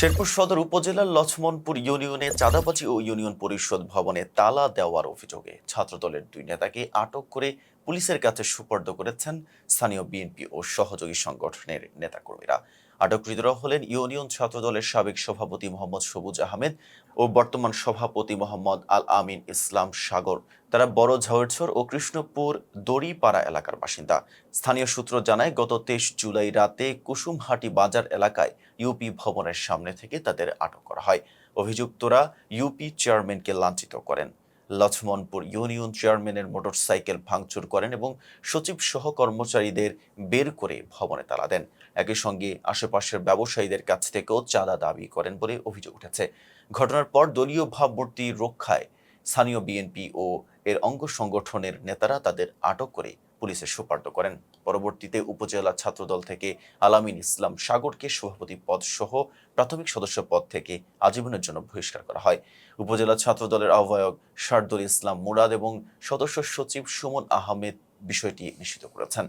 শেরপুর সদর উপজেলার লক্ষ্মণপুর ইউনিয়নে চাঁদাবাজি ও ইউনিয়ন পরিষদ ভবনে তালা দেওয়ার অভিযোগে ছাত্রদলের দুই নেতাকে আটক করে পুলিশের কাছে সুপর্দ করেছেন স্থানীয় বিএনপি ও সহযোগী সংগঠনের নেতাকর্মীরা। আটককৃতরা হলেন ইউনিয়ন ছাত্রদলের সাবেক সভাপতি মোহাম্মদ সবুজ আহমেদ ও বর্তমান সভাপতি মোহাম্মদ আল আমিন ইসলাম সাগর। তারা বড় ঝাউরছর ও কৃষ্ণপুর দড়িপাড়া এলাকার বাসিন্দা। স্থানীয় সূত্র জানায়, গত তেইশ জুলাই রাতে কুসুমহাটি বাজার এলাকায় ইউপি ভবনের সামনে থেকে তাদের আটক করা হয়। অভিযুক্তরা ইউপি চেয়ারম্যানকে লাঞ্ছিত করেন। লক্ষ্মণপুর ইউনিয়ন চেয়ারম্যানের মোটরসাইকেল ভাঙচুর করেন এবং সচিব সহ কর্মচারীদের বের করে ভবনে তালা দেন। একই সঙ্গে আশেপাশের ব্যবসায়ীদের কাছ থেকেও চাঁদা দাবি করেন বলে অভিযোগ উঠেছে। ঘটনার পর দলীয় ভাবমূর্তি রক্ষায় স্থানীয় বিএনপি ও এর অঙ্গ সংগঠনের নেতারা তাদের আটক করে পুলিশে সুপার্দ করেন। পরবর্তীতে উপজেলা ছাত্রদল থেকে আলামিন ইসলাম সাগরকে সভাপতি পদ সহ প্রাথমিক সদস্য পদ থেকে আজীবনের জন্য বহিষ্কার করা হয়। উপজেলা ছাত্রদলের আহ্বায়ক শারদুল ইসলাম মুরাদ এবং সদস্য সচিব সুমন আহমেদ বিষয়টি নিশ্চিত করেছেন।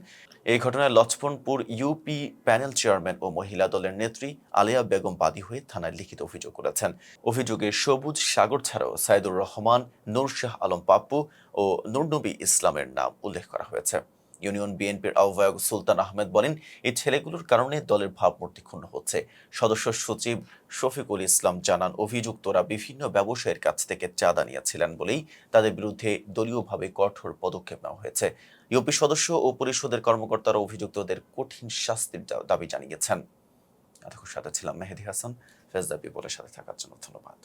এই ঘটনায় লক্ষ্মণপুর ইউপি প্যানেল চেয়ারম্যান ও মহিলা দলের নেত্রী আলিয়া বেগম বাদী হয়ে থানায় লিখিত অভিযোগ করেছেন। অভিযোগে সবুজ সাগর ছাড়াও সাইদুর রহমান, নুর শাহ আলম পাপ্পু ও নুরনবী ইসলামের নাম উল্লেখ করা হয়েছে। ইউনিয়ন বিএনপির আহ্বায়ক সুলতান আহমেদ বলেন, এই ছেলেগুলোর কারণে দলের ভাবমূর্তি ক্ষুণ্ণ হচ্ছে। সদস্য সচিব শফিকুল ইসলাম জানান, অভিযুক্তরা বিভিন্ন ব্যবসায়ীর কাছ থেকে চাঁদা নিয়েছিলেন বলেই তাদের বিরুদ্ধে দলীয়ভাবে কঠোর পদক্ষেপ নেওয়া হয়েছে। ইউপি সদস্য ও পরিষদের কর্মকর্তারা অভিযুক্তদের কঠিন শাস্তির দাবি জানিয়েছেন। সাথে ছিলাম মেহেদি হাসান ফেজদা বলে সাথে থাকার জন্য ধন্যবাদ।